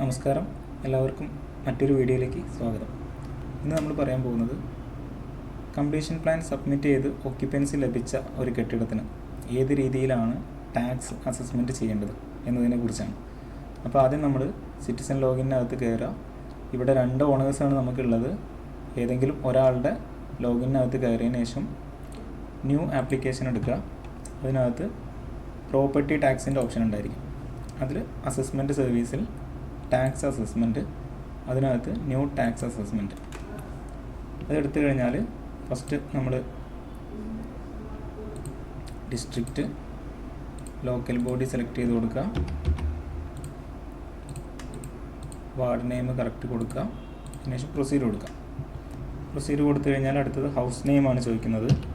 നമസ്കാരം. എല്ലാവർക്കും മറ്റൊരു വീഡിയോയിലേക്ക് സ്വാഗതം. ഇന്ന് നമ്മൾ പറയാൻ പോകുന്നത് കംപ്ലീഷൻ പ്ലാൻ സബ്മിറ്റ് ചെയ്ത് ഓക്യുപ്പൻസി ലഭിച്ച ഒരു കെട്ടിടത്തിന് ഏത് രീതിയിലാണ് ടാക്സ് അസസ്മെന്റ് ചെയ്യേണ്ടത് എന്നതിനെ കുറിച്ചാണ്. അപ്പോൾ ആദ്യം നമ്മൾ സിറ്റിസൺ ലോഗിനകത്ത് കയറുക ഇവിടെ രണ്ട് ഓണേഴ്സാണ് നമുക്കുള്ളത്. ഏതെങ്കിലും ഒരാളുടെ ലോഗിനകത്ത് കയറിയതിന് ശേഷം ന്യൂ ആപ്ലിക്കേഷൻ എടുക്കുക. അതിനകത്ത് പ്രോപ്പർട്ടി ടാക്സിന്റെ ഓപ്ഷൻ ഉണ്ടായിരിക്കും. അതിൽ അസസ്മെന്റ് സർവീസിൽ ടാക്സ് അസസ്മെന്റ് അതിനകത്ത് ന്യൂ ടാക്സ് അസസ്മെന്റ് അതെടുത്തു കഴിഞ്ഞാൽ ഫസ്റ്റ് നമ്മൾ ഡിസ്ട്രിക്റ്റ് ലോക്കൽ ബോഡി സെലക്ട് ചെയ്ത് കൊടുക്കുക. വാർഡ് നെയിം കറക്റ്റ് കൊടുക്കുക. അതിനുശേഷം പ്രൊസീഡ് കൊടുക്കുക. പ്രൊസീഡ് കൊടുത്തു കഴിഞ്ഞാൽ അടുത്തത് ഹൗസ് നെയിമാണ് ചോദിക്കുന്നത്.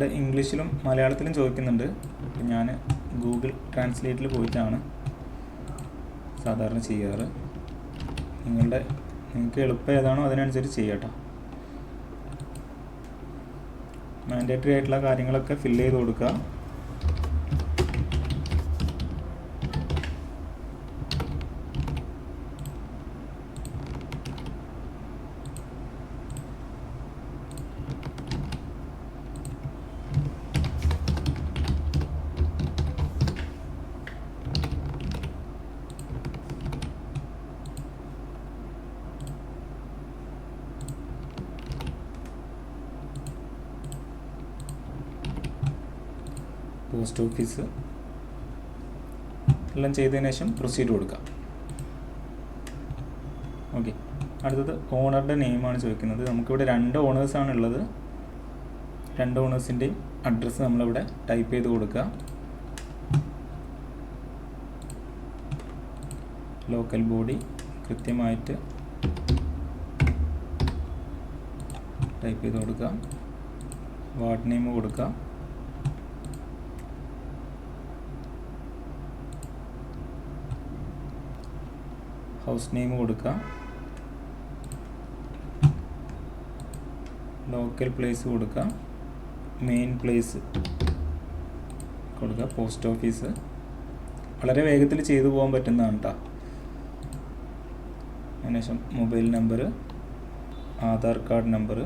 ഇവിടെ ഇംഗ്ലീഷിലും മലയാളത്തിലും ചോദിക്കുന്നുണ്ട്. ഞാൻ ഗൂഗിൾ ട്രാൻസ്ലേറ്റിൽ പോയിട്ടാണ് സാധാരണ ചെയ്യാറ്. നിങ്ങളുടെ നിങ്ങൾക്ക് എളുപ്പം ഏതാണോ അതിനനുസരിച്ച് ചെയ്യട്ടോ. മാൻഡേറ്ററി ആയിട്ടുള്ള കാര്യങ്ങളൊക്കെ ഫില്ല് ചെയ്ത് കൊടുക്കുക. പോസ്റ്റ് ഓഫീസ് എല്ലാം ചെയ്തതിന് ശേഷം പ്രൊസീഡ് കൊടുക്കാം. ഓക്കെ. അടുത്തത് ഓണറുടെ നെയിമാണ് ചോദിക്കുന്നത്. നമുക്കിവിടെ രണ്ട് ഓണേഴ്സാണ് ഉള്ളത്. രണ്ട് ഓണേഴ്സിന്റെയും അഡ്രസ്സ് നമ്മളിവിടെ ടൈപ്പ് ചെയ്ത് കൊടുക്കുക. ലോക്കൽ ബോഡി കൃത്യമായിട്ട് ടൈപ്പ് ചെയ്ത് കൊടുക്കുക. വാർഡ് നെയിം കൊടുക്കുക. ഹൗസ് നെയിം കൊടുക്കുക ലോക്കൽ പ്ലേസ് കൊടുക്കുക മെയിൻ പ്ലേസ് കൊടുക്കുക പോസ്റ്റ് ഓഫീസ് വളരെ വേഗത്തിൽ ചെയ്തു പോകാൻ പറ്റുന്നതാണ് കേട്ടോ അതിനുശേഷം mobile number Aadhaar card number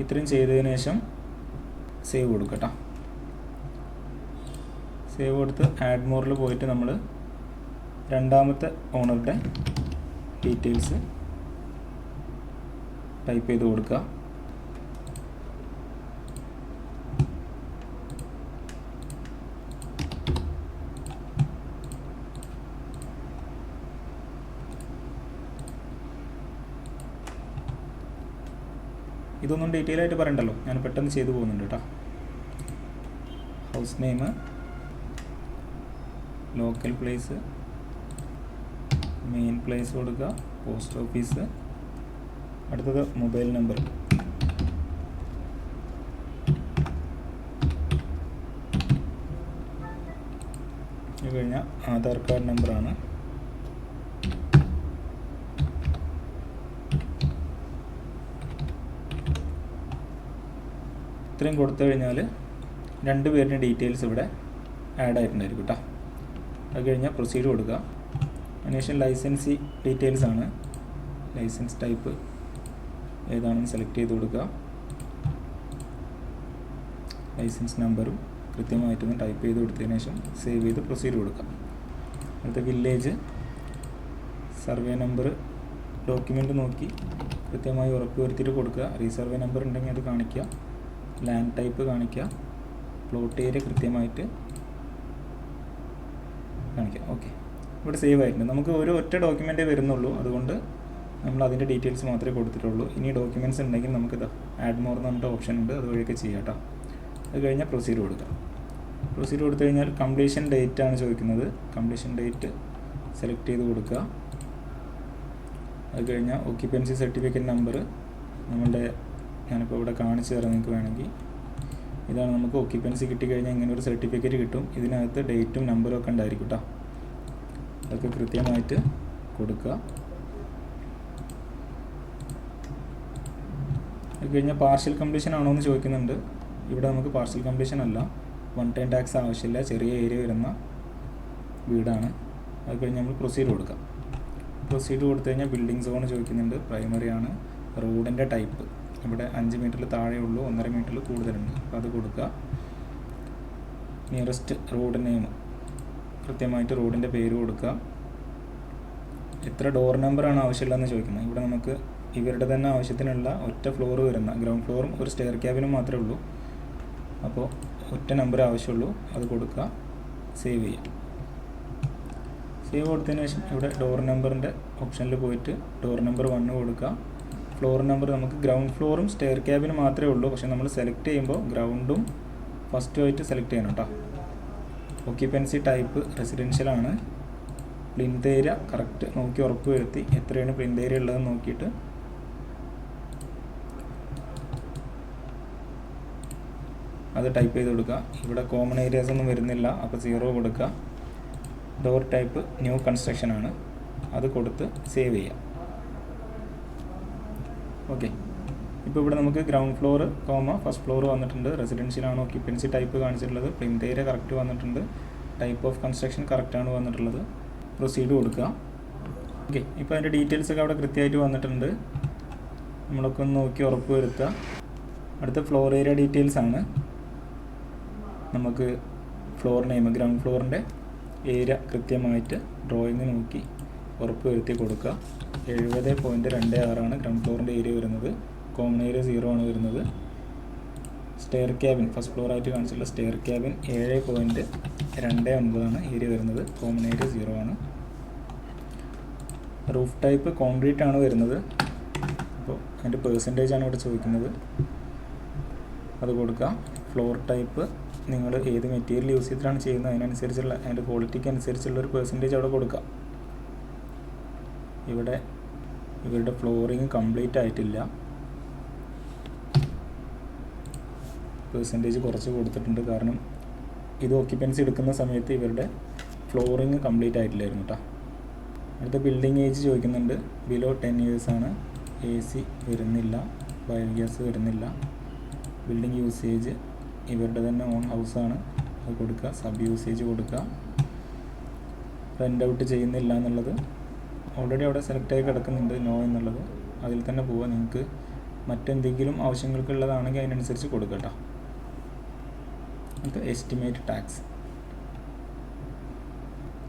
ഇത്രയും ചെയ്തതിനു ശേഷം സേവ് കൊടുക്കട്ടോ സേവ് കൊടുത്ത് ആഡ് മോറിൽ പോയിട്ട് നമ്മൾ രണ്ടാമത്തെ ഓണറുടെ ഡീറ്റെയിൽസ് ടൈപ്പ് ചെയ്ത് കൊടുക്കുക ഇതൊന്നും ഡീറ്റെയിൽ ആയിട്ട് പറയണ്ടല്ലോ. ഞാൻ പെട്ടെന്ന് ചെയ്തു പോകുന്നുണ്ട് കേട്ടോ house name local place main place കൊടുക്കുക പോസ്റ്റ് ഓഫീസ് അടുത്തത് മൊബൈൽ നമ്പർ കഴിഞ്ഞാൽ ആധാർ കാർഡ് നമ്പറാണ് ഇത്രയും കൊടുത്തു കഴിഞ്ഞാൽ രണ്ട് പേരുടെ ഡീറ്റെയിൽസ് ഇവിടെ ആഡ് ആയിട്ടുണ്ടായിരിക്കും കേട്ടോ അത് കഴിഞ്ഞാൽ പ്രൊസീഡ് കൊടുക്കുക. അതിനുശേഷം ലൈസൻസി ഡീറ്റെയിൽസ് ആണ്. ലൈസൻസ് ടൈപ്പ് ഏതാണെന്ന് സെലക്ട് ചെയ്ത് കൊടുക്കുക. ലൈസൻസ് നമ്പറും കൃത്യമായിട്ടൊന്ന് ടൈപ്പ് ചെയ്ത് കൊടുത്തതിന് ശേഷം സേവ് ചെയ്ത് പ്രൊസീഡ് കൊടുക്കുക. അടുത്ത വില്ലേജ് സർവേ നമ്പർ ഡോക്യുമെന്റ് നോക്കി കൃത്യമായി ഉറപ്പ് വരുത്തിയിട്ട് കൊടുക്കുക. റീസർവേ നമ്പർ ഉണ്ടെങ്കിൽ അത് കാണിക്കുക. ലാൻഡ് ടൈപ്പ് കാണിക്കുക. പ്ലോട്ട് ഏരിയ കൃത്യമായിട്ട് കാണിക്കാം. ഓക്കെ ഇവിടെ സേവ് ആയിട്ടുണ്ട്. നമുക്ക് ഒരു ഒറ്റ ഡോക്യുമെന്റേ വരുന്നുള്ളൂ. അതുകൊണ്ട് നമ്മൾ അതിന്റെ ഡീറ്റെയിൽസ് മാത്രമേ കൊടുത്തിട്ടുള്ളൂ. ഇനി ഡോക്യുമെന്റ്സ് ഉണ്ടെങ്കിൽ നമുക്ക് ഇത് ആഡ് മോർ എന്ന് പറഞ്ഞിട്ട് ഓപ്ഷൻ ഉണ്ട്. അതുവഴിയൊക്കെ ചെയ്യാം കേട്ടോ അത് കഴിഞ്ഞാൽ പ്രൊസീഡ് കൊടുക്കാം. പ്രൊസീഡ് കൊടുത്തു കഴിഞ്ഞാൽ കംപ്ലീഷൻ ഡേറ്റ് ആണ് ചോദിക്കുന്നത്. കംപ്ലീഷൻ ഡേറ്റ് സെലക്ട് ചെയ്ത് കൊടുക്കുക. അത് കഴിഞ്ഞാൽ ഓക്യുപ്പൻസി സർട്ടിഫിക്കറ്റ് നമ്പർ നമ്മളുടെ ഞാനിപ്പോൾ ഇവിടെ കാണിച്ചു തരാം നിങ്ങൾക്ക് വേണമെങ്കിൽ. ഇതാണ് നമുക്ക് ഓക്യുപ്പൻസി കിട്ടിക്കഴിഞ്ഞാൽ ഇങ്ങനെ ഒരു സർട്ടിഫിക്കറ്റ് കിട്ടും. ഇതിനകത്ത് ഡേറ്റും നമ്പറും ഒക്കെ ഉണ്ടായിരിക്കും കേട്ടോ അതൊക്കെ കൃത്യമായിട്ട് കൊടുക്കുക. അത് കഴിഞ്ഞാൽ പാർഷ്യൽ കംപ്ലീഷൻ ആണോ എന്ന് ചോദിക്കുന്നുണ്ട്. ഇവിടെ നമുക്ക് പാർഷ്യൽ കംപ്ലീഷൻ അല്ല. വൺ ടൈം ടാക്സ് ആവശ്യമില്ല. ചെറിയ ഏരിയ വരുന്ന വീടാണ്. അത് കഴിഞ്ഞ് നമ്മൾ പ്രൊസീഡ് കൊടുക്കാം. പ്രൊസീഡ് കൊടുത്തു കഴിഞ്ഞാൽ ബിൽഡിംഗ് സോൺ ചോദിക്കുന്നുണ്ട്. പ്രൈമറി ആണ്. റോഡിന്റെ ടൈപ്പ് ഇവിടെ അഞ്ച് മീറ്ററിൽ താഴെയുള്ളൂ ഒന്നര മീറ്ററിൽ കൂടുതലുണ്ട്. അപ്പോൾ അത് കൊടുക്കുക. നിയറസ്റ്റ് റോഡ് നെയിം കൃത്യമായിട്ട് റോഡിന്റെ പേര് കൊടുക്കുക. എത്ര ഡോർ നമ്പറാണ് ആവശ്യമുള്ളതെന്ന് ചോദിക്കുന്നത് ഇവിടെ നമുക്ക് ഇവരുടെ തന്നെ ആവശ്യത്തിനുള്ള ഒറ്റ ഫ്ലോർ വരുന്ന ഗ്രൗണ്ട് ഫ്ലോറും ഒരു സ്റ്റെയർ ക്യാബിനും മാത്രമേ ഉള്ളൂ. അപ്പോൾ ഒറ്റ നമ്പർ ആവശ്യമുള്ളൂ. അത് കൊടുക്കുക. സേവ് ചെയ്യുക. സേവ് കൊടുത്തതിന് ശേഷം ഇവിടെ ഡോർ നമ്പറിന്റെ ഓപ്ഷനിൽ പോയിട്ട് ഡോർ നമ്പർ വണ്ണ് കൊടുക്കുക. ഫ്ലോർ നമ്പർ നമുക്ക് ഗ്രൗണ്ട് ഫ്ലോറും സ്റ്റെയർ ക്യാബിന് മാത്രമേ ഉള്ളൂ. പക്ഷേ നമ്മൾ സെലക്ട് ചെയ്യുമ്പോൾ ഗ്രൗണ്ടും ഫസ്റ്റുമായിട്ട് സെലക്ട് ചെയ്യണം കേട്ടോ ഓക്യുപ്പൻസി ടൈപ്പ് റെസിഡൻഷ്യൽ ആണ്. പ്ലിന്ത് ഏരിയ കറക്റ്റ് നോക്കി ഉറപ്പ് വരുത്തി എത്രയാണ് ഏരിയ ഉള്ളതെന്ന് നോക്കിയിട്ട്. അത് ടൈപ്പ് ചെയ്ത് കൊടുക്കുക. ഇവിടെ കോമൺ ഏരിയാസ് ഒന്നും വരുന്നില്ല. അപ്പോൾ സീറോ കൊടുക്കുക. ഡോർ ടൈപ്പ് ന്യൂ കൺസ്ട്രക്ഷൻ ആണ്. അത് കൊടുത്ത് സേവ് ചെയ്യാം ഓക്കെ ഇപ്പോൾ ഇവിടെ നമുക്ക് ground floor comma first floor വന്നിട്ടുണ്ട്. റെസിഡൻഷ്യലാണ് ഓക്യുപ്പൻസി ടൈപ്പ് കാണിച്ചിട്ടുള്ളത്. പ്ലിന്ത് ഏരിയ കറക്റ്റ് വന്നിട്ടുണ്ട് ടൈപ്പ് ഓഫ് കൺസ്ട്രക്ഷൻ കറക്റ്റാണ് വന്നിട്ടുള്ളത്. പ്രൊസീഡ് കൊടുക്കുക. ഓക്കെ ഇപ്പോൾ അതിന്റെ ഡീറ്റെയിൽസ് ഒക്കെ അവിടെ കൃത്യമായിട്ട് വന്നിട്ടുണ്ട്. നമ്മളൊക്കെ ഒന്ന് നോക്കി ഉറപ്പ് വരുത്തുക. അടുത്ത ഫ്ലോർ ഏരിയ ഡീറ്റെയിൽസ് ആണ്. നമുക്ക് ഫ്ലോർ നെയിം ഗ്രൗണ്ട് ഫ്ലോറിന്റെ ഏരിയ കൃത്യമായിട്ട് ഡ്രോയിങ് നോക്കി. ഉറപ്പ് വരുത്തി കൊടുക്കുക. എഴുപത് പോയിന്റ് രണ്ട് ആറാണ് ഗ്രൗണ്ട് ഫ്ലോറിന്റെ ഏരിയ വരുന്നത്. കോമൺ ഏരിയ സീറോ ആണ് വരുന്നത്. സ്റ്റെയർ ക്യാബിൻ ഫസ്റ്റ് ഫ്ലോർ ആയിട്ട് കാണിച്ചിട്ടുള്ള സ്റ്റെയർ ക്യാബിൻ ഏഴ് പോയിന്റ് രണ്ട് ഒൻപതാണ് ഏരിയ വരുന്നത്. കോമൺ ഏരിയ സീറോ ആണ്. റൂഫ് ടൈപ്പ് കോൺക്രീറ്റ് ആണ് വരുന്നത്. അപ്പോൾ അതിന്റെ പേഴ്സന്റേജ് ആണ് ഇവിടെ ചോദിക്കുന്നത്. അത് കൊടുക്കുക. ഫ്ലോർ ടൈപ്പ് നിങ്ങൾ ഏത് മെറ്റീരിയൽ യൂസ് ചെയ്തിട്ടാണ് ചെയ്യുന്നത്? അതിനനുസരിച്ചുള്ള അതിന്റെ ക്വാളിറ്റിക്ക് അനുസരിച്ചുള്ള ഒരു പെർസെന്റേജ് അവിടെ കൊടുക്കുക. ഇവിടെ ഇവരുടെ ഫ്ലോറിങ് കംപ്ലീറ്റ് ആയിട്ടില്ല. പെർസെന്റേജ് കുറച്ച് കൊടുത്തിട്ടുണ്ട്. കാരണം ഇത് ഓക്യുപ്പൻസി എടുക്കുന്ന സമയത്ത് ഇവരുടെ ഫ്ലോറിങ് കംപ്ലീറ്റ് ആയിട്ടില്ലായിരുന്നു കേട്ടോ അടുത്ത ബിൽഡിംഗ് ഏജ് ചോദിക്കുന്നുണ്ട്. ബിലോ ടെൻ ആണ് എ സി വരുന്നില്ല. ബയോഗ്യാസ് വരുന്നില്ല. ബിൽഡിംഗ് യൂസേജ് ഇവരുടെ തന്നെ ഓൺ ഹൗസാണ് അത് കൊടുക്കുക. സബ് യൂസേജ് കൊടുക്കുക. റെന്റ് ഔട്ട് ചെയ്യുന്നില്ല എന്നുള്ളത് ഓൾറെഡി അവിടെ സെലക്ട് ആയി കിടക്കുന്നുണ്ട് നോ എന്നുള്ളത്. അതിൽ തന്നെ പോവുക നിങ്ങൾക്ക്. മറ്റെന്തെങ്കിലും ആവശ്യങ്ങൾക്കുള്ളതാണെങ്കിൽ അതിനനുസരിച്ച് കൊടുക്കുക നമുക്ക് എസ്റ്റിമേറ്റ് ടാക്സ്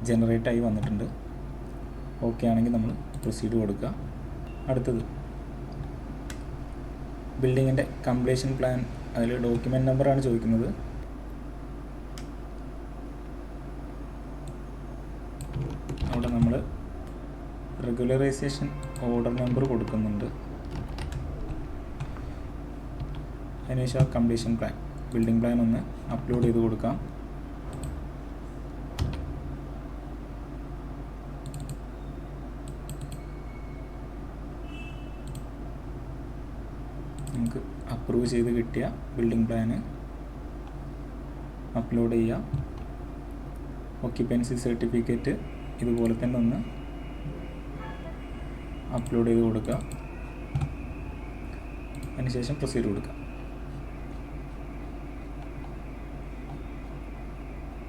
ജനറേറ്റ് ആയി വന്നിട്ടുണ്ട്. ഓക്കെ ആണെങ്കിൽ നമ്മൾ പ്രൊസീഡ് കൊടുക്കുക അടുത്തത്. ബിൽഡിങ്ങിന്റെ കംപ്ലീഷൻ പ്ലാൻ അതിൽ ഡോക്യുമെന്റ് നമ്പറാണ് ചോദിക്കുന്നത് അവിടെ നമ്മൾ റെഗുലറൈസേഷൻ ഓർഡർ നമ്പർ കൊടുക്കുന്നുണ്ട്. അതിനുശേഷം കംപ്ലീഷൻ പ്ലാൻ ബിൽഡിംഗ് പ്ലാൻ ഒന്ന് അപ്ലോഡ് ചെയ്ത് കൊടുക്കാം. നമുക്ക് അപ്രൂവ് ചെയ്ത് കിട്ടിയ ബിൽഡിംഗ് പ്ലാന് അപ്ലോഡ് ചെയ്യാം. ഓക്യുപ്പൻസി സർട്ടിഫിക്കറ്റ് ഇതുപോലെ തന്നെ ഒന്ന് അപ്ലോഡ് ചെയ്ത് കൊടുക്കുക. അതിനുശേഷം പ്രൊസീഡ് കൊടുക്കുക.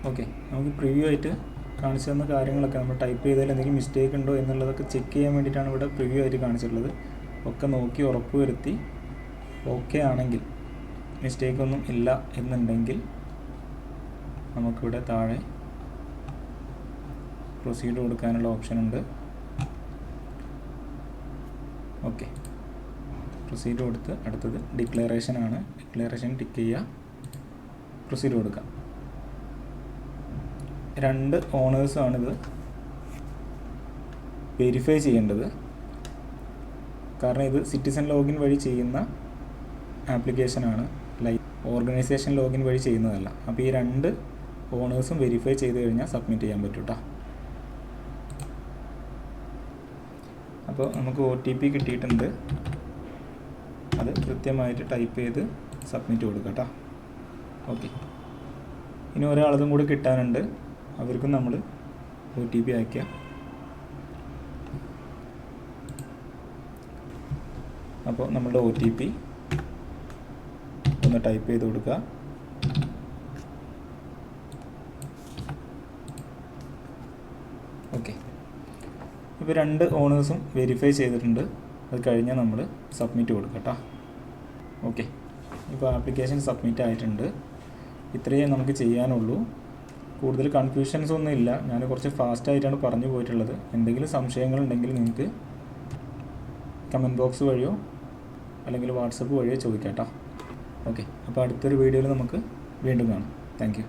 ഓക്കെ നമുക്ക് പ്രിവ്യൂ ആയിട്ട് കാണിച്ചു തന്ന കാര്യങ്ങളൊക്കെ നമ്മൾ ടൈപ്പ് ചെയ്തതിൽ എന്തെങ്കിലും മിസ്റ്റേക്ക് ഉണ്ടോ എന്നുള്ളതൊക്കെ ചെക്ക് ചെയ്യാൻ വേണ്ടിയിട്ടാണ് ഇവിടെ പ്രിവ്യൂ ആയിട്ട് കാണിച്ചിട്ടുള്ളത്. ഒക്കെ നോക്കി ഉറപ്പ് വരുത്തി. ഓക്കെ ആണെങ്കിൽ മിസ്റ്റേക്ക് ഒന്നും ഇല്ല എന്നുണ്ടെങ്കിൽ നമുക്കിവിടെ താഴെ പ്രൊസീഡ് കൊടുക്കാനുള്ള ഓപ്ഷൻ ഉണ്ട്. ഓക്കെ പ്രൊസീഡ് കൊടുത്ത് അടുത്തത് ഡിക്ലറേഷൻ ആണ്. ഡിക്ലറേഷൻ ടിക്ക് ചെയ്യുക. പ്രൊസീഡ് കൊടുക്കുക രണ്ട് ഓണേഴ്സാണിത് വെരിഫൈ ചെയ്യേണ്ടത്. കാരണം ഇത് സിറ്റിസൺ ലോഗിൻ വഴി ചെയ്യുന്ന ആപ്ലിക്കേഷനാണ് ലൈക്ക് ഓർഗനൈസേഷൻ ലോഗിൻ വഴി ചെയ്യുന്നതല്ല. അപ്പോൾ ഈ രണ്ട് ഓണേഴ്സും വെരിഫൈ ചെയ്ത് കഴിഞ്ഞാൽ സബ്മിറ്റ് ചെയ്യാൻ പറ്റും കേട്ടോ അപ്പോൾ നമുക്ക് ഒ ടി പി കിട്ടിയിട്ടുണ്ട്. അത് കൃത്യമായിട്ട് ടൈപ്പ് ചെയ്ത് സബ്മിറ്റ് കൊടുക്കുക കേട്ടോ. ഓക്കെ ഇനി ഒരാളതും കൂടി കിട്ടാനുണ്ട്. അവർക്കും നമ്മൾ ഒ ടി പി അയക്കുക അപ്പോൾ നമ്മളുടെ ഒ ടി പി ഒന്ന് ടൈപ്പ് ചെയ്ത് കൊടുക്കുക ഓക്കെ ഇപ്പോൾ രണ്ട് ഓണേഴ്സും വെരിഫൈ ചെയ്തിട്ടുണ്ട്. അത് കഴിഞ്ഞാൽ നമ്മൾ സബ്മിറ്റ് കൊടുക്കുക കേട്ടോ ഓക്കെ. ഇപ്പോൾ ആപ്ലിക്കേഷൻ സബ്മിറ്റ് ആയിട്ടുണ്ട്. ഇത്രയേ നമുക്ക് ചെയ്യാനുള്ളൂ. കൂടുതൽ കൺഫ്യൂഷൻസ് ഒന്നും ഇല്ല. ഞാൻ കുറച്ച് ഫാസ്റ്റ് ആയിട്ടാണ് പറഞ്ഞു പോയിട്ടുള്ളത്. എന്തെങ്കിലും സംശയങ്ങളുണ്ടെങ്കിൽ നിങ്ങൾക്ക് കമന്റ് ബോക്സ് വഴിയോ അല്ലെങ്കിൽ വാട്സപ്പ് വഴിയോ ചോദിക്കാം കേട്ടോ ഓക്കെ. അപ്പോൾ അടുത്തൊരു വീഡിയോയിൽ നമുക്ക് വീണ്ടും കാണാം. താങ്ക്